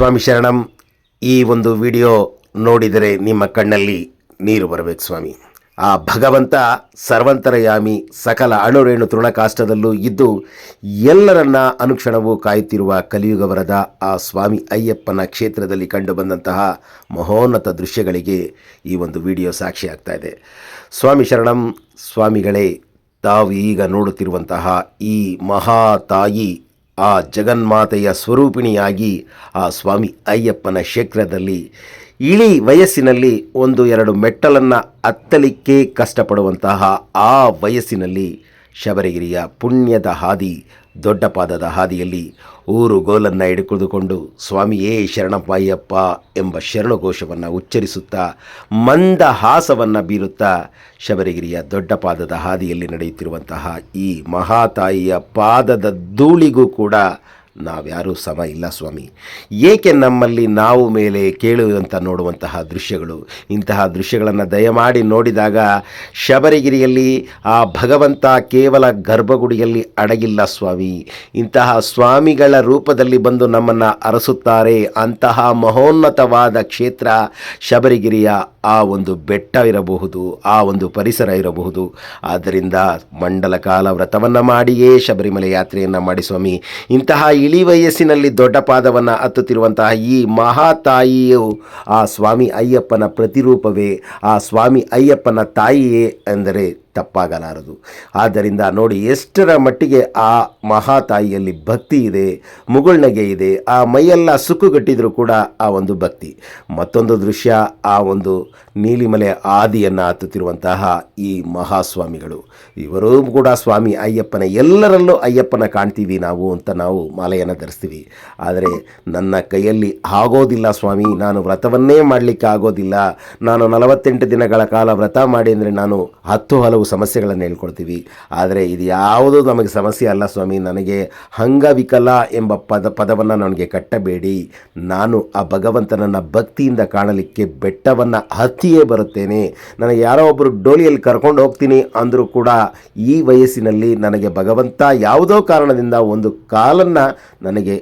ಸ್ವಾಮಿ ಶರಣಂ, ಈ ಒಂದು ವಿಡಿಯೋ ನೋಡಿದರೆ ನಿಮ್ಮ ಕಣ್ಣಲ್ಲಿ ನೀರು ಬರಬೇಕು ಸ್ವಾಮಿ. ಆ ಭಗವಂತ ಸರ್ವಂತರಯಾಮಿ ಸಕಲ ಅಣುರೇಣು ತೃಣಕಾಷ್ಟದಲ್ಲೂ ಇದ್ದು ಎಲ್ಲರನ್ನ ಅನುಕ್ಷಣವೂ ಕಾಯುತ್ತಿರುವ ಕಲಿಯುಗವರದ ಆ ಸ್ವಾಮಿ ಅಯ್ಯಪ್ಪನ ಕ್ಷೇತ್ರದಲ್ಲಿ ಕಂಡುಬಂದಂತಹ ಮಹೋನ್ನತ ದೃಶ್ಯಗಳಿಗೆ ಈ ಒಂದು ವಿಡಿಯೋ ಸಾಕ್ಷಿಯಾಗ್ತಾ ಇದೆ. ಸ್ವಾಮಿ ಶರಣಂ, ಸ್ವಾಮಿಗಳೇ ತಾವು ಈಗ ನೋಡುತ್ತಿರುವಂತಹ ಈ ಮಹಾ ತಾಯಿ ಆ ಜಗನ್ಮಾತೆಯ ಸ್ವರೂಪಿಣಿಯಾಗಿ ಆ ಸ್ವಾಮಿ ಅಯ್ಯಪ್ಪನ ಕ್ಷೇತ್ರದಲ್ಲಿ ಇಳಿ ವಯಸ್ಸಿನಲ್ಲಿ ಒಂದು ಎರಡು ಮೆಟ್ಟಲನ್ನು ಹತ್ತಲಿಕ್ಕೆ ಕಷ್ಟಪಡುವಂತಹ ಆ ವಯಸ್ಸಿನಲ್ಲಿ ಶಬರಿಗಿರಿಯ ಪುಣ್ಯದ ಹಾದಿ, ದೊಡ್ಡ ಪಾದದ ಹಾದಿಯಲ್ಲಿ ಊರು ಗೋಲನ್ನು ಹಿಡಿದುಕೊಂಡು ಸ್ವಾಮಿಯೇ ಶರಣಪ್ಪಯ್ಯಪ್ಪ ಎಂಬ ಶರಣಘೋಷವನ್ನು ಉಚ್ಚರಿಸುತ್ತಾ, ಮಂದ ಹಾಸವನ್ನು ಬೀರುತ್ತಾ ಶಬರಿಗಿರಿಯ ದೊಡ್ಡ ಪಾದದ ಹಾದಿಯಲ್ಲಿ ನಡೆಯುತ್ತಿರುವಂತಹ ಈ ಮಹಾತಾಯಿಯ ಪಾದದ ಧೂಳಿಗೂ ಕೂಡ ನಾವ್ಯಾರೂ ಸಮ ಇಲ್ಲ ಸ್ವಾಮಿ. ಏಕೆ ನಮ್ಮಲ್ಲಿ ನಾವು ಮೇಲೆ ಕೇಳುವಂತ ನೋಡುವಂತಹ ದೃಶ್ಯಗಳು? ಇಂತಹ ದೃಶ್ಯಗಳನ್ನು ದಯಮಾಡಿ ನೋಡಿದಾಗ ಶಬರಿಗಿರಿಯಲ್ಲಿ ಆ ಭಗವಂತ ಕೇವಲ ಗರ್ಭಗುಡಿಯಲ್ಲಿ ಅಡಗಿಲ್ಲ ಸ್ವಾಮಿ. ಇಂತಹ ಸ್ವಾಮಿಗಳ ರೂಪದಲ್ಲಿ ಬಂದು ನಮ್ಮನ್ನು ಅರಸುತ್ತಾರೆ ಅಂತಹ ಮಹೋನ್ನತವಾದ ಕ್ಷೇತ್ರ ಶಬರಿಗಿರಿಯ ಆ ಒಂದು ಬೆಟ್ಟ ಇರಬಹುದು ಆ ಒಂದು ಪರಿಸರ ಇರಬಹುದು. ಆದ್ದರಿಂದ ಮಂಡಲ ಕಾಲ ವ್ರತವನ್ನು ಮಾಡಿಯೇ ಶಬರಿಮಲೆ ಯಾತ್ರೆಯನ್ನು ಮಾಡಿ ಸ್ವಾಮಿ. ಇಂತಹ ಇಳಿ ವಯಸ್ಸಿನಲ್ಲಿ ದೊಡ್ಡ ಪಾದವನ್ನು ಹತ್ತುತ್ತಿರುವಂತಹ ಈ ಮಹಾತಾಯಿಯು ಆ ಸ್ವಾಮಿ ಅಯ್ಯಪ್ಪನ ಪ್ರತಿರೂಪವೇ, ಆ ಸ್ವಾಮಿ ಅಯ್ಯಪ್ಪನ ತಾಯಿಯೇ ಎಂದರೆ ತಪ್ಪಾಗಲಾರದು. ಆದ್ದರಿಂದ ನೋಡಿ, ಎಷ್ಟರ ಮಟ್ಟಿಗೆ ಆ ಮಹಾತಾಯಿಯಲ್ಲಿ ಭಕ್ತಿ ಇದೆ, ಮುಗುಳ್ನಗೆ ಇದೆ, ಆ ಮೈಯೆಲ್ಲ ಸುಕ್ಕುಗಟ್ಟಿದರೂ ಕೂಡ ಆ ಒಂದು ಭಕ್ತಿ. ಮತ್ತೊಂದು ದೃಶ್ಯ, ಆ ಒಂದು ನೀಲಿಮಲೆ ಆದಿಯನ್ನು ಹತ್ತುತ್ತಿರುವಂತಹ ಈ ಮಹಾಸ್ವಾಮಿಗಳು. ಇವರೂ ಕೂಡ ಸ್ವಾಮಿ ಅಯ್ಯಪ್ಪನ, ಎಲ್ಲರಲ್ಲೂ ಅಯ್ಯಪ್ಪನ ಕಾಣ್ತೀವಿ ನಾವು ಅಂತ ನಾವು ಮಾಲೆಯನ್ನು ಧರಿಸ್ತೀವಿ. ಆದರೆ ನನ್ನ ಕೈಯಲ್ಲಿ ಆಗೋದಿಲ್ಲ ಸ್ವಾಮಿ, ನಾನು ವ್ರತವನ್ನೇ ಮಾಡಲಿಕ್ಕೆ ಆಗೋದಿಲ್ಲ ನಾನು ನಲವತ್ತೆಂಟು ದಿನಗಳ ಕಾಲ ವ್ರತ ಮಾಡಿ ಅಂದರೆ ನಾನು ಹತ್ತು ಹಲವು ಸಮಸ್ಯೆಗಳನ್ನು ಹೇಳ್ಕೊಡ್ತೀವಿ. ಆದರೆ ಇದು ಯಾವುದು ನಮಗೆ ಸಮಸ್ಯೆ ಅಲ್ಲ ಸ್ವಾಮಿ. ನನಗೆ ಅಂಗವಿಕಲ ಎಂಬ ಪದ, ಪದವನ್ನು ನನಗೆ ಕಟ್ಟಬೇಡಿ. ನಾನು ಆ ಭಗವಂತನನ್ನು ಭಕ್ತಿಯಿಂದ ಕಾಣಲಿಕ್ಕೆ ಬೆಟ್ಟವನ್ನು ಹತ್ತಿಯೇ ಬರುತ್ತೇನೆ. ನನಗೆ ಯಾರೋ ಒಬ್ಬರು ಡೋಲಿಯಲ್ಲಿ ಕರ್ಕೊಂಡು ಹೋಗ್ತೀನಿ ಅಂದರೂ ಕೂಡ ಈ ವಯಸ್ಸಿನಲ್ಲಿ ನನಗೆ ಭಗವಂತ ಯಾವುದೋ ಕಾರಣದಿಂದ ಒಂದು ಕಾಲನ್ನು ನನಗೆ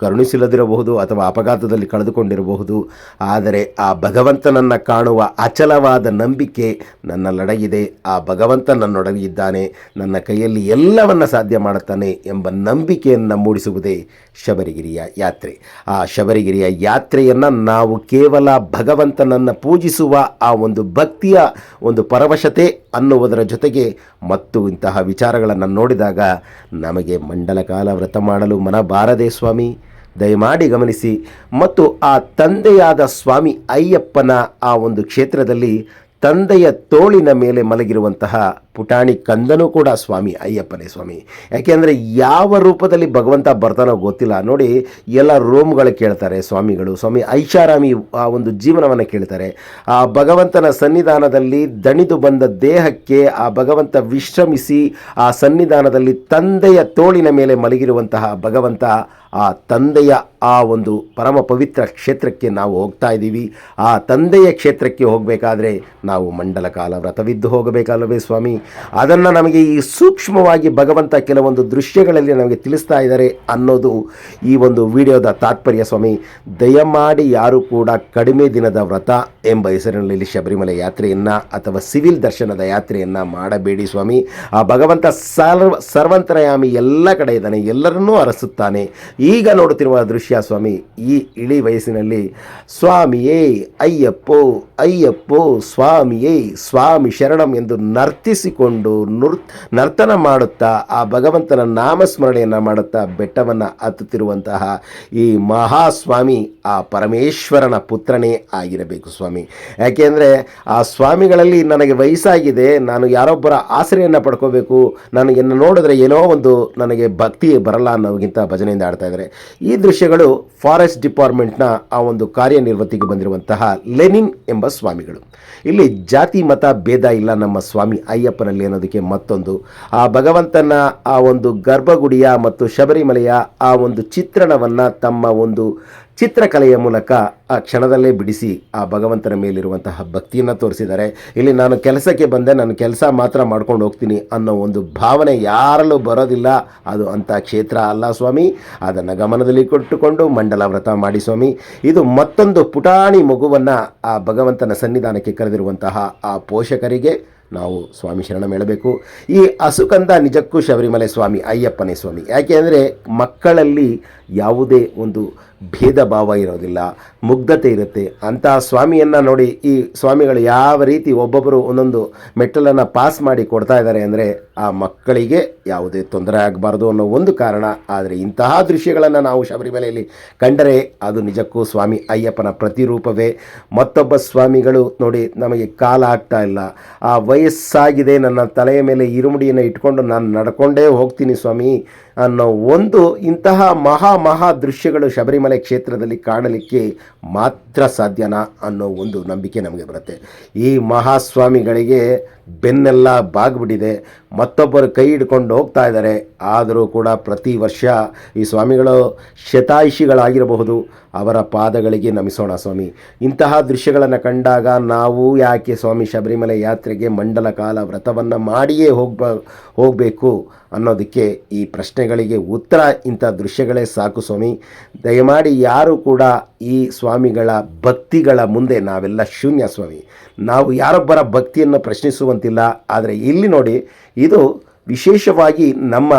ಕರುಣಿಸಿಲ್ಲದಿರಬಹುದು ಅಥವಾ ಅಪಘಾತದಲ್ಲಿ ಕಳೆದುಕೊಂಡಿರಬಹುದು. ಆದರೆ ಆ ಭಗವಂತನನ್ನು ಕಾಣುವ ಅಚಲವಾದ ನಂಬಿಕೆ ನನ್ನಲ್ಲಡಗಿದೆ. ಆ ಭಗವಂತ ನನ್ನೊಡಗಿದ್ದಾನೆ ನನ್ನ ಕೈಯಲ್ಲಿ ಎಲ್ಲವನ್ನು ಸಾಧ್ಯ ಮಾಡುತ್ತಾನೆ ಎಂಬ ನಂಬಿಕೆಯನ್ನು ಮೂಡಿಸುವುದೇ ಶಬರಿಗಿರಿಯ ಯಾತ್ರೆ. ಆ ಶಬರಿಗಿರಿಯ ಯಾತ್ರೆಯನ್ನು ನಾವು ಕೇವಲ ಭಗವಂತನನ್ನು ಪೂಜಿಸುವ ಆ ಒಂದು ಭಕ್ತಿಯ ಒಂದು ಪರವಶತೆ ಅನ್ನುವುದರ ಜೊತೆಗೆ ಮತ್ತು ಇಂತಹ ವಿಚಾರಗಳನ್ನು ನೋಡಿದಾಗ ನಮಗೆ ಮಂಡಲ ಕಾಲ ವ್ರತ ಮಾಡಲು ಮನ ಬಾರದೆ ಸ್ವಾಮಿ. ದಯಮಾಡಿ ಗಮನಿಸಿ. ಮತ್ತು ಆ ತಂದೆಯಾದ ಸ್ವಾಮಿ ಅಯ್ಯಪ್ಪನ ಆ ಒಂದು ಕ್ಷೇತ್ರದಲ್ಲಿ ತಂದೆಯ ತೋಳಿನ ಮೇಲೆ ಮಲಗಿರುವಂತಹ ಪುಟಾಣಿ ಕಂದನೂ ಕೂಡ ಸ್ವಾಮಿ, ಅಯ್ಯಪ್ಪನೇ ಸ್ವಾಮಿ. ಯಾಕೆಂದರೆ ಯಾವ ರೂಪದಲ್ಲಿ ಭಗವಂತ ಬರ್ತಾನೋ ಗೊತ್ತಿಲ್ಲ. ನೋಡಿ, ಎಲ್ಲ ರೋಮ್ಗಳು ಕೇಳ್ತಾರೆ ಸ್ವಾಮಿಗಳು. ಸ್ವಾಮಿ ಐಷಾರಾಮಿ ಆ ಒಂದು ಜೀವನವನ್ನು ಕೇಳ್ತಾರೆ. ಆ ಭಗವಂತನ ಸನ್ನಿಧಾನದಲ್ಲಿ ದಣಿದು ಬಂದ ದೇಹಕ್ಕೆ ಆ ಭಗವಂತ ವಿಶ್ರಮಿಸಿ ಆ ಸನ್ನಿಧಾನದಲ್ಲಿ ತಂದೆಯ ತೋಳಿನ ಮೇಲೆ ಮಲಗಿರುವಂತಹ ಭಗವಂತ ಆ ತಂದೆಯ ಆ ಒಂದು ಪರಮ ಪವಿತ್ರ ಕ್ಷೇತ್ರಕ್ಕೆ ನಾವು ಹೋಗ್ತಾ ಇದ್ದೀವಿ. ಆ ತಂದೆಯ ಕ್ಷೇತ್ರಕ್ಕೆ ಹೋಗಬೇಕಾದ್ರೆ ನಾವು ಮಂಡಲ ಕಾಲ ವ್ರತವಿದ್ದು ಹೋಗಬೇಕಲ್ಲವೇ ಸ್ವಾಮಿ? ಅದನ್ನು ನಮಗೆ ಈ ಸೂಕ್ಷ್ಮವಾಗಿ ಭಗವಂತ ಕೆಲವೊಂದು ದೃಶ್ಯಗಳಲ್ಲಿ ನಮಗೆ ತಿಳಿಸ್ತಾ ಇದ್ದಾರೆ ಅನ್ನೋದು ಈ ಒಂದು ವಿಡಿಯೋದ ತಾತ್ಪರ್ಯ ಸ್ವಾಮಿ. ದಯಮಾಡಿ ಯಾರು ಕೂಡ ಕಡಿಮೆ ದಿನದ ವ್ರತ ಎಂಬ ಹೆಸರಿನಲ್ಲಿ ಶಬರಿಮಲೆ ಯಾತ್ರೆಯನ್ನು ಅಥವಾ ಸಿವಿಲ್ ದರ್ಶನದ ಯಾತ್ರೆಯನ್ನು ಮಾಡಬೇಡಿ ಸ್ವಾಮಿ. ಆ ಭಗವಂತ ಸರ್ವ, ಸರ್ವಂತರಯಾಮಿ ಎಲ್ಲ ಕಡೆ ಇದ್ದಾನೆ, ಎಲ್ಲರನ್ನೂ ಅರಸುತ್ತಾನೆ. ಈಗ ನೋಡುತ್ತಿರುವ ದೃಶ್ಯ ಸ್ವಾಮಿ, ಈ ಇಳಿ ವಯಸ್ಸಿನಲ್ಲಿ ಸ್ವಾಮಿಯೇ, ಅಯ್ಯಪ್ಪೋ ಅಯ್ಯಪ್ಪೋ ಸ್ವಾಮಿಯೇ, ಸ್ವಾಮಿ ಶರಣಂ ಎಂದು ನರ್ತಿಸಿಕೊಂಡು ನುರ್ ನರ್ತನ ಮಾಡುತ್ತಾ, ಆ ಭಗವಂತನ ನಾಮಸ್ಮರಣೆಯನ್ನು ಮಾಡುತ್ತಾ ಬೆಟ್ಟವನ್ನು ಹತ್ತುತ್ತಿರುವಂತಹ ಈ ಮಹಾಸ್ವಾಮಿ ಆ ಪರಮೇಶ್ವರನ ಪುತ್ರನೇ ಆಗಿರಬೇಕು ಸ್ವಾಮಿ. ಯಾಕೆಂದರೆ ಆ ಸ್ವಾಮಿಗಳಲ್ಲಿ ನನಗೆ ವಯಸ್ಸಾಗಿದೆ, ನಾನು ಯಾರೊಬ್ಬರ ಆಸರೆಯನ್ನು ಪಡ್ಕೋಬೇಕು, ನಾನು ಎನ್ನು ನೋಡಿದ್ರೆ ಏನೋ ಒಂದು ನನಗೆ ಭಕ್ತಿ ಬರಲ್ಲ ಅನ್ನೋಗಿಂತ ಭಜನೆಯಿಂದ ಆಡ್ತಾ ಇದ್ದಾರೆ. ಈ ದೃಶ್ಯಗಳು ಫಾರೆಸ್ಟ್ ಡಿಪಾರ್ಟ್ಮೆಂಟ್ನ ಆ ಒಂದು ಕಾರ್ಯನಿರ್ವಹಿಗೆ ಬಂದಿರುವಂತಹ ಲೆನಿನ್ ಎಂಬ ಸ್ವಾಮಿಗಳು. ಇಲ್ಲಿ ಜಾತಿ, ಮತ, ಭೇದ ಇಲ್ಲ ನಮ್ಮ ಸ್ವಾಮಿ ಅಯ್ಯಪ್ಪನಲ್ಲಿ ಅನ್ನೋದಕ್ಕೆ ಮತ್ತೊಂದು. ಆ ಭಗವಂತನ ಆ ಒಂದು ಗರ್ಭಗುಡಿಯ ಮತ್ತು ಶಬರಿಮಲೆಯ ಆ ಒಂದು ಚಿತ್ರಣವನ್ನು ತಮ್ಮ ಒಂದು ಚಿತ್ರಕಲೆಯ ಮೂಲಕ ಆ ಕ್ಷಣದಲ್ಲೇ ಬಿಡಿಸಿ ಆ ಭಗವಂತನ ಮೇಲಿರುವಂತಹ ಭಕ್ತಿಯನ್ನು ತೋರಿಸಿದ್ದಾರೆ. ಇಲ್ಲಿ ನಾನು ಕೆಲಸಕ್ಕೆ ಬಂದೆ, ನಾನು ಕೆಲಸ ಮಾತ್ರ ಮಾಡ್ಕೊಂಡು ಹೋಗ್ತೀನಿ ಅನ್ನೋ ಒಂದು ಭಾವನೆ ಯಾರಲ್ಲೂ ಬರೋದಿಲ್ಲ. ಅದು ಅಂಥ ಕ್ಷೇತ್ರ ಅಲ್ಲ ಸ್ವಾಮಿ. ಅದನ್ನು ಗಮನದಲ್ಲಿ ಕೊಟ್ಟುಕೊಂಡು ಮಂಡಲ ವ್ರತ ಮಾಡಿ ಸ್ವಾಮಿ. ಇದು ಮತ್ತೊಂದು ಪುಟಾಣಿ ಮಗುವನ್ನು ಆ ಭಗವಂತನ ಸನ್ನಿಧಾನಕ್ಕೆ ಕರೆದಿರುವಂತಹ ಆ ಪೋಷಕರಿಗೆ ನಾವು ಸ್ವಾಮಿ ಶರಣ ಹೇಳಬೇಕು ಈ ಅಸುಕಂದ ನಿಜಕ್ಕೂ ಶಬರಿಮಲೆ ಸ್ವಾಮಿ, ಅಯ್ಯಪ್ಪನೇ ಸ್ವಾಮಿ. ಯಾಕೆ ಅಂದರೆ ಮಕ್ಕಳಲ್ಲಿ ಯಾವುದೇ ಒಂದು ಭೇದ ಭಾವ ಇರೋದಿಲ್ಲ, ಮುಗ್ಧತೆ ಇರುತ್ತೆ. ಅಂತಹ ಸ್ವಾಮಿಯನ್ನು ನೋಡಿ ಈ ಸ್ವಾಮಿಗಳು ಯಾವ ರೀತಿ ಒಬ್ಬೊಬ್ಬರು ಒಂದೊಂದು ಮೆಟ್ಟಲನ್ನು ಪಾಸ್ ಮಾಡಿ ಕೊಡ್ತಾ ಇದ್ದಾರೆ ಅಂದರೆ ಆ ಮಕ್ಕಳಿಗೆ ಯಾವುದೇ ತೊಂದರೆ ಆಗಬಾರ್ದು ಅನ್ನೋ ಒಂದು ಕಾರಣ. ಆದರೆ ಇಂತಹ ದೃಶ್ಯಗಳನ್ನು ನಾವು ಶಬರಿಮಲೆಯಲ್ಲಿ ಕಂಡರೆ ಅದು ನಿಜಕ್ಕೂ ಸ್ವಾಮಿ ಅಯ್ಯಪ್ಪನ ಪ್ರತಿರೂಪವೇ. ಮತ್ತೊಬ್ಬ ಸ್ವಾಮಿಗಳು ನೋಡಿ ನಮಗೆ ಕಾಲ ಆಗ್ತಾ ಇಲ್ಲ. ಆ ವಯಸ್ಸಾಗಿದೆ. ನನ್ನ ತಲೆಯ ಮೇಲೆ ಇರುಮುಡಿಯನ್ನು ಇಟ್ಕೊಂಡು ನಾನು ನಡ್ಕೊಂಡೇ ಹೋಗ್ತೀನಿ ಸ್ವಾಮಿ. ಅನ್ನೋ ಒಂದು ಇಂತಹ ಮಹಾ ಮಹಾ ದೃಶ್ಯಗಳು ಶಬರಿಮಲೆ ಕ್ಷೇತ್ರದಲ್ಲಿ ಕಾಣಲಿಕ್ಕೆ ಮಾತ್ರ ಸಾಧ್ಯನಾ ಅನ್ನೋ ಒಂದು ನಂಬಿಕೆ ನಮಗೆ ಬರುತ್ತೆ. ಈ ಮಹಾಸ್ವಾಮಿಗಳಿಗೆ ಬೆನ್ನೆಲ್ಲ ಬಾಗ್ಬಿಟ್ಟಿದೆ. ಮತ್ತೊಬ್ಬರು ಕೈ ಹಿಡ್ಕೊಂಡು ಹೋಗ್ತಾ ಇದ್ದಾರೆ. ಆದರೂ ಕೂಡ ಪ್ರತಿ ವರ್ಷ ಈ ಸ್ವಾಮಿಗಳು ಶತಾಯುಷಿಗಳಾಗಿರಬಹುದು. ಅವರ ಪಾದಗಳಿಗೆ ನಮಿಸೋಣ ಸ್ವಾಮಿ. ಇಂತಹ ದೃಶ್ಯಗಳನ್ನು ಕಂಡಾಗ ನಾವು ಯಾಕೆ ಸ್ವಾಮಿ ಶಬರಿಮಲೆ ಯಾತ್ರೆಗೆ ಮಂಡಲ ಕಾಲ ವ್ರತವನ್ನು ಮಾಡಿಯೇ ಹೋಗ್ಬ, ಹೋಗಬೇಕು ಅನ್ನೋದಕ್ಕೆ ಈ ಪ್ರಶ್ನೆಗಳಿಗೆ ಉತ್ತರ ಇಂಥ ದೃಶ್ಯಗಳೇ ಸಾಕು ಸ್ವಾಮಿ. ದಯಮಾಡಿ ಯಾರು ಕೂಡ ಈ ಸ್ವಾಮಿಗಳ ಭಕ್ತಿಗಳ ಮುಂದೆ ನಾವೆಲ್ಲ ಶೂನ್ಯ ಸ್ವಾಮಿ. ನಾವು ಯಾರೊಬ್ಬರ ಭಕ್ತಿಯನ್ನು ಪ್ರಶ್ನಿಸುವಂತಿಲ್ಲ. ಆದರೆ ಇಲ್ಲಿ ನೋಡಿ, ಇದು ವಿಶೇಷವಾಗಿ ನಮ್ಮ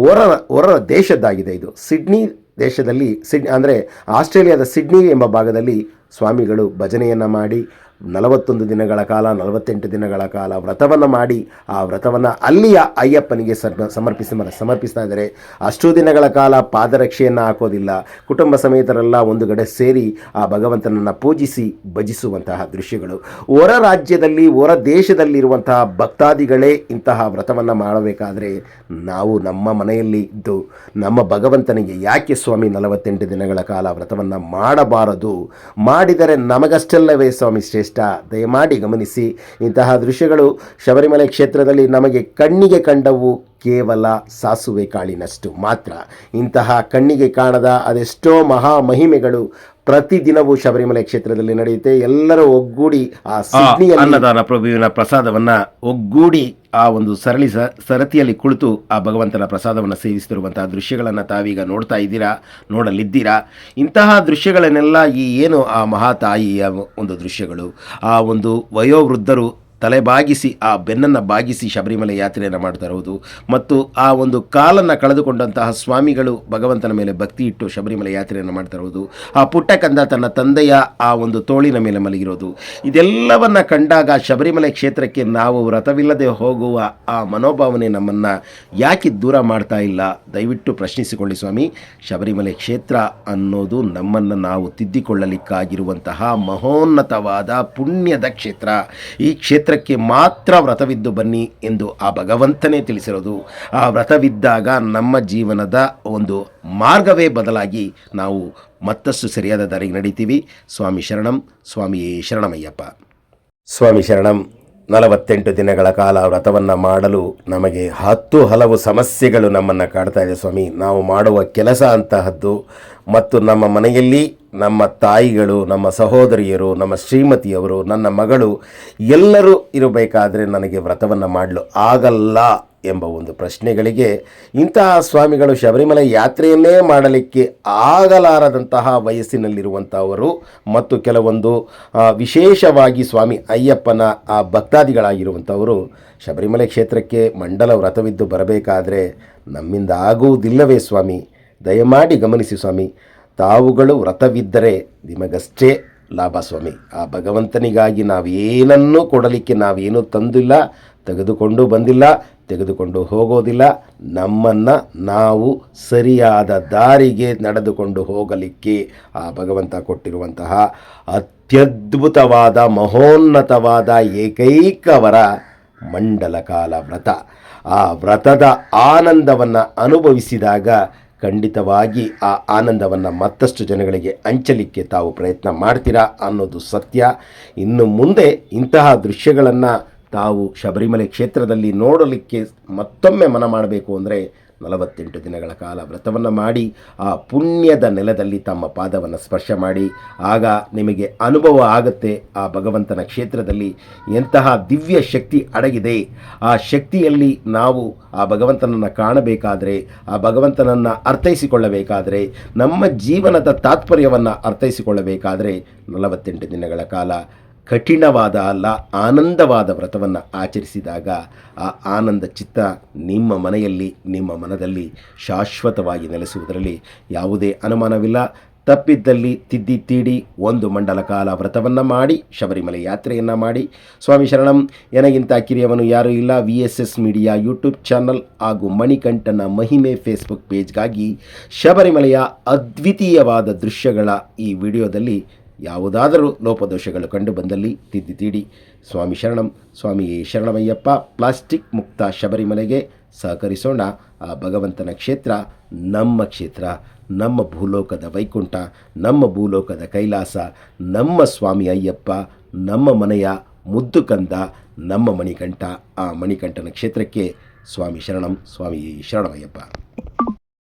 ಹೊರ ಹೊರ ದೇಶದ್ದಾಗಿದೆ ಇದು. ಸಿಡ್ನಿ ದೇಶದಲ್ಲಿ ಸಿಡ್, ಅಂದರೆ ಆಸ್ಟ್ರೇಲಿಯಾದ ಸಿಡ್ನಿ ಎಂಬ ಭಾಗದಲ್ಲಿ ಸ್ವಾಮಿಗಳು ಭಜನೆಯನ್ನು ಮಾಡಿ ನಲವತ್ತೊಂದು ದಿನಗಳ ಕಾಲ, ನಲವತ್ತೆಂಟು ದಿನಗಳ ಕಾಲ ವ್ರತವನ್ನು ಮಾಡಿ, ಆ ವ್ರತವನ್ನು ಅಲ್ಲಿಯ ಅಯ್ಯಪ್ಪನಿಗೆ ಸರ್, ಸಮರ್ಪಿಸಿ ಸಮರ್ಪಿಸ್ತಾ ಇದ್ದಾರೆ. ಅಷ್ಟು ದಿನಗಳ ಕಾಲ ಪಾದರಕ್ಷೆಯನ್ನು ಹಾಕೋದಿಲ್ಲ. ಕುಟುಂಬ ಸಮೇತರೆಲ್ಲ ಒಂದು ಕಡೆ ಸೇರಿ ಆ ಭಗವಂತನನ್ನು ಪೂಜಿಸಿ ಭಜಿಸುವಂತಹ ದೃಶ್ಯಗಳು. ಹೊರ ರಾಜ್ಯದಲ್ಲಿ, ಹೊರ ದೇಶದಲ್ಲಿರುವಂತಹ ಭಕ್ತಾದಿಗಳೇ ಇಂತಹ ವ್ರತವನ್ನು ಮಾಡಬೇಕಾದರೆ ನಾವು ನಮ್ಮ ಮನೆಯಲ್ಲಿ ಇದ್ದು, ನಮ್ಮ ಭಗವಂತನಿಗೆ ಯಾಕೆ ಸ್ವಾಮಿ ನಲವತ್ತೆಂಟು ದಿನಗಳ ಕಾಲ ವ್ರತವನ್ನು ಮಾಡಬಾರದು? ಮಾಡಿದರೆ ನಮಗಷ್ಟಲ್ಲವೇ ಸ್ವಾಮಿ ಶ್ರೇಷ್ಠ? ದಯಮಾಡಿ ಗಮನಿಸಿ. ಇಂತಹ ದೃಶ್ಯಗಳು ಶಬರಿಮಲೆ ಕ್ಷೇತ್ರದಲ್ಲಿ ನಮಗೆ ಕಣ್ಣಿಗೆ ಕಂಡವು ಕೇವಲ ಸಾಸುವೆ ಕಾಳಿನಷ್ಟು ಮಾತ್ರ. ಇಂತಹ ಕಣ್ಣಿಗೆ ಕಾಣದ ಅದೆಷ್ಟೋ ಮಹಾ ಮಹಿಮೆಗಳು ಪ್ರತಿದಿನವೂ ಶಬರಿಮಲೆ ಕ್ಷೇತ್ರದಲ್ಲಿ ನಡೆಯುತ್ತೆ. ಎಲ್ಲರೂ ಒಗ್ಗೂಡಿ ಆ ಸಿಡ್ನಿಯಲ್ಲಿ ಅನ್ನದಾನ ಪ್ರಭುವಿನ ಪ್ರಸಾದವನ್ನ ಒಗ್ಗೂಡಿ ಆ ಒಂದು ಸರಳಿ ಸ ಸರತಿಯಲ್ಲಿ ಕುಳಿತು ಆ ಭಗವಂತನ ಪ್ರಸಾದವನ್ನು ಸೇವಿಸುತ್ತಿರುವಂತಹ ದೃಶ್ಯಗಳನ್ನು ತಾವೀಗ ನೋಡ್ತಾ ಇದ್ದೀರಾ ನೋಡಲಿದ್ದೀರಾ? ಇಂತಹ ದೃಶ್ಯಗಳನ್ನೆಲ್ಲ ಈ ಏನು ಆ ಮಹಾತಾಯಿಯ ಒಂದು ದೃಶ್ಯಗಳು ಆ ಒಂದು ವಯೋವೃದ್ಧರು ತಲೆ ಬಾಗಿಸಿ ಆ ಬೆನ್ನನ್ನು ಬಾಗಿಸಿ ಶಬರಿಮಲೆ ಯಾತ್ರೆಯನ್ನು ಮಾಡ್ತಾ ಇರೋದು ಮತ್ತು ಆ ಒಂದು ಕಾಲನ್ನು ಕಳೆದುಕೊಂಡಂತಹ ಸ್ವಾಮಿಗಳು ಭಗವಂತನ ಮೇಲೆ ಭಕ್ತಿ ಇಟ್ಟು ಶಬರಿಮಲೆ ಯಾತ್ರೆಯನ್ನು ಮಾಡ್ತಾ ಇರೋದು ಆ ಪುಟ್ಟ ಕಂದ ತನ್ನ ತಂದೆಯ ಆ ಒಂದು ತೋಳಿನ ಮೇಲೆ ಮಲಗಿರೋದು. ಇದೆಲ್ಲವನ್ನು ಕಂಡಾಗ ಶಬರಿಮಲೆ ಕ್ಷೇತ್ರಕ್ಕೆ ನಾವು ವ್ರತವಿಲ್ಲದೆ ಹೋಗುವ ಆ ಮನೋಭಾವನೆ ನಮ್ಮನ್ನು ಯಾಕೆ ದೂರ ಮಾಡ್ತಾ ಇಲ್ಲ? ದಯವಿಟ್ಟು ಪ್ರಶ್ನಿಸಿಕೊಳ್ಳಿ ಸ್ವಾಮಿ. ಶಬರಿಮಲೆ ಕ್ಷೇತ್ರ ಅನ್ನೋದು ನಮ್ಮನ್ನು ನಾವು ತಿದ್ದಿಕೊಳ್ಳಲಿಕ್ಕಾಗಿರುವಂತಹ ಮಹೋನ್ನತವಾದ ಪುಣ್ಯದ ಕ್ಷೇತ್ರ. ಈ ಕ್ಷೇತ್ರಕ್ಕೆ ಮಾತ್ರ ವ್ರತವಿದ್ದು ಬನ್ನಿ ಎಂದು ಆ ಭಗವಂತನೇ ತಿಳಿಸಿರೋದು. ಆ ವ್ರತವಿದ್ದಾಗ ನಮ್ಮ ಜೀವನದ ಒಂದು ಮಾರ್ಗವೇ ಬದಲಾಗಿ ನಾವು ಮತ್ತಷ್ಟು ಸರಿಯಾದ ದಾರಿಗೆ ನಡೀತೀವಿ. ಸ್ವಾಮಿ ಶರಣಂ, ಸ್ವಾಮಿಯೇ ಶರಣಮಯ್ಯಪ್ಪ. ಸ್ವಾಮಿ ಶರಣಂ. ನಲವತ್ತೆಂಟು ದಿನಗಳ ಕಾಲ ವ್ರತವನ್ನು ಮಾಡಲು ನಮಗೆ ಹತ್ತು ಹಲವು ಸಮಸ್ಯೆಗಳು ನಮ್ಮನ್ನು ಕಾಡ್ತಾ ಇದೆ ಸ್ವಾಮಿ. ನಾವು ಮಾಡುವ ಕೆಲಸ ಅಂತಹದ್ದು ಮತ್ತು ನಮ್ಮ ಮನೆಯಲ್ಲಿ ನಮ್ಮ ತಾಯಿಗಳು, ನಮ್ಮ ಸಹೋದರಿಯರು, ನಮ್ಮ ಶ್ರೀಮತಿಯವರು, ನನ್ನ ಮಗಳು ಎಲ್ಲರೂ ಇರಬೇಕಾದರೆ ನನಗೆ ವ್ರತವನ್ನು ಮಾಡಲು. ಆಗಲ್ಲ. ಎಂಬ ಒಂದು ಪ್ರಶ್ನೆಗಳಿಗೆ ಇಂತಹ ಸ್ವಾಮಿಗಳು ಶಬರಿಮಲೆ ಯಾತ್ರೆಯನ್ನೇ ಮಾಡಲಿಕ್ಕೆ ಆಗಲಾರದಂತಹ ವಯಸ್ಸಿನಲ್ಲಿರುವಂಥವರು ಮತ್ತು ಕೆಲವೊಂದು ವಿಶೇಷವಾಗಿ ಸ್ವಾಮಿ ಅಯ್ಯಪ್ಪನ, ಆ, ಭಕ್ತಾದಿಗಳಾಗಿರುವಂಥವರು ಶಬರಿಮಲೆ ಕ್ಷೇತ್ರಕ್ಕೆ ಮಂಡಲ ವ್ರತವಿದ್ದು ಬರಬೇಕಾದರೆ ನಮ್ಮಿಂದ ಆಗುವುದಿಲ್ಲವೇ ಸ್ವಾಮಿ? ದಯಮಾಡಿ ಗಮನಿಸಿ ಸ್ವಾಮಿ, ತಾವುಗಳು ವ್ರತವಿದ್ದರೆ ನಿಮಗಷ್ಟೇ ಲಾಭ ಸ್ವಾಮಿ. ಆ ಭಗವಂತನಿಗಾಗಿ ನಾವೇನನ್ನೂ ಕೊಡಲಿಕ್ಕೆ ನಾವೇನೂ ತಂದಿಲ್ಲ. ತೆಗೆದುಕೊಂಡು ಬಂದಿಲ್ಲ, ತೆಗೆದುಕೊಂಡು ಹೋಗೋದಿಲ್ಲ. ನಮ್ಮನ್ನು ನಾವು ಸರಿಯಾದ ದಾರಿಗೆ ನಡೆದುಕೊಂಡು ಹೋಗಲಿಕ್ಕೆ ಆ ಭಗವಂತ ಕೊಟ್ಟಿರುವಂತಹ ಅತ್ಯದ್ಭುತವಾದ, ಮಹೋನ್ನತವಾದ ಏಕೈಕ ವರ ಮಂಡಲ ಕಾಲ ವ್ರತ. ಆ ವ್ರತದ ಆನಂದವನ್ನು ಅನುಭವಿಸಿದಾಗ ಖಂಡಿತವಾಗಿ ಆ ಆನಂದವನ್ನು ಮತ್ತಷ್ಟು ಜನಗಳಿಗೆ ಹಂಚಲಿಕ್ಕೆ ತಾವು ಪ್ರಯತ್ನ ಮಾಡ್ತೀರಾ ಅನ್ನೋದು ಸತ್ಯ. ಇನ್ನು ಮುಂದೆ ಇಂತಹ ದೃಶ್ಯಗಳನ್ನು ತಾವು ಶಬರಿಮಲೆ ಕ್ಷೇತ್ರದಲ್ಲಿ ನೋಡಲಿಕ್ಕೆ ಮತ್ತೊಮ್ಮೆ ಮನ ಮಾಡಬೇಕು ಅಂದರೆ ನಲವತ್ತೆಂಟು ದಿನಗಳ ಕಾಲ ವ್ರತವನ್ನು ಮಾಡಿ, ಆ ಪುಣ್ಯದ ನೆಲದಲ್ಲಿ ತಮ್ಮ ಪಾದವನ್ನು ಸ್ಪರ್ಶ ಮಾಡಿ. ಆಗ ನಿಮಗೆ ಅನುಭವ ಆಗುತ್ತೆ ಆ ಭಗವಂತನ ಕ್ಷೇತ್ರದಲ್ಲಿ ಎಂತಹ ದಿವ್ಯ ಶಕ್ತಿ ಅಡಗಿದೆ. ಆ ಶಕ್ತಿಯಲ್ಲಿ ನಾವು ಆ ಭಗವಂತನನ್ನು ಕಾಣಬೇಕಾದರೆ, ಆ ಭಗವಂತನನ್ನು ಅರ್ಥೈಸಿಕೊಳ್ಳಬೇಕಾದರೆ, ನಮ್ಮ ಜೀವನದ ತಾತ್ಪರ್ಯವನ್ನು ಅರ್ಥೈಸಿಕೊಳ್ಳಬೇಕಾದರೆ ನಲವತ್ತೆಂಟು ದಿನಗಳ ಕಾಲ ಕಠಿಣವಾದ ಅಲ್ಲ, ಆನಂದವಾದ ವ್ರತವನ್ನು ಆಚರಿಸಿದಾಗ ಆ ಆನಂದ ಚಿತ್ತ ನಿಮ್ಮ ಮನೆಯಲ್ಲಿ, ನಿಮ್ಮ ಮನದಲ್ಲಿ ಶಾಶ್ವತವಾಗಿ ನೆಲೆಸುವುದರಲ್ಲಿ ಯಾವುದೇ ಅನುಮಾನವಿಲ್ಲ. ತಪ್ಪಿದ್ದಲ್ಲಿ ತಿದ್ದಿ ತೀಡಿ ಒಂದು ಮಂಡಲ ಕಾಲ ವ್ರತವನ್ನು ಮಾಡಿ, ಶಬರಿಮಲೆ ಯಾತ್ರೆಯನ್ನು ಮಾಡಿ. ಸ್ವಾಮಿ ಶರಣಂ, ಎನಗಿಂತ ಕಿರಿಯವನು ಯಾರೂ ಇಲ್ಲ. V S S media YouTube channel ಹಾಗೂ ಮಣಿಕಂಠನ ಮಹಿಮೆ ಫೇಸ್ಬುಕ್ ಪೇಜ್ಗಾಗಿ ಶಬರಿಮಲೆಯ ಅದ್ವಿತೀಯವಾದ ದೃಶ್ಯಗಳ ಈ ವಿಡಿಯೋದಲ್ಲಿ ಯಾವುದಾದರೂ ಲೋಪದೋಷಗಳು ಕಂಡು ಬಂದಲ್ಲಿ ತಿದ್ದಿ ತೀಡಿ. ಸ್ವಾಮಿ ಶರಣಂ ಸ್ವಾಮಿ ಶರಣಮಯ್ಯಪ್ಪ, ಪ್ಲಾಸ್ಟಿಕ್ ಮುಕ್ತ ಶಬರಿಮಲೆಗೆ ಸಹಕರಿಸೋಣ. ಆ ಭಗವಂತನ ಕ್ಷೇತ್ರ ನಮ್ಮ ಕ್ಷೇತ್ರ, ನಮ್ಮ ಭೂಲೋಕದ ವೈಕುಂಠ, ನಮ್ಮ ಭೂಲೋಕದ ಕೈಲಾಸ, ನಮ್ಮ ಸ್ವಾಮಿ ಅಯ್ಯಪ್ಪ, ನಮ್ಮ ಮನೆಯ ಮುದ್ದು ಕಂದ, ನಮ್ಮ ಮಣಿಕಂಠ. ಆ ಮಣಿಕಂಠನ ಕ್ಷೇತ್ರಕ್ಕೆ ಸ್ವಾಮಿ ಶರಣಂ ಸ್ವಾಮಿ ಶರಣಮಯ್ಯಪ್ಪ.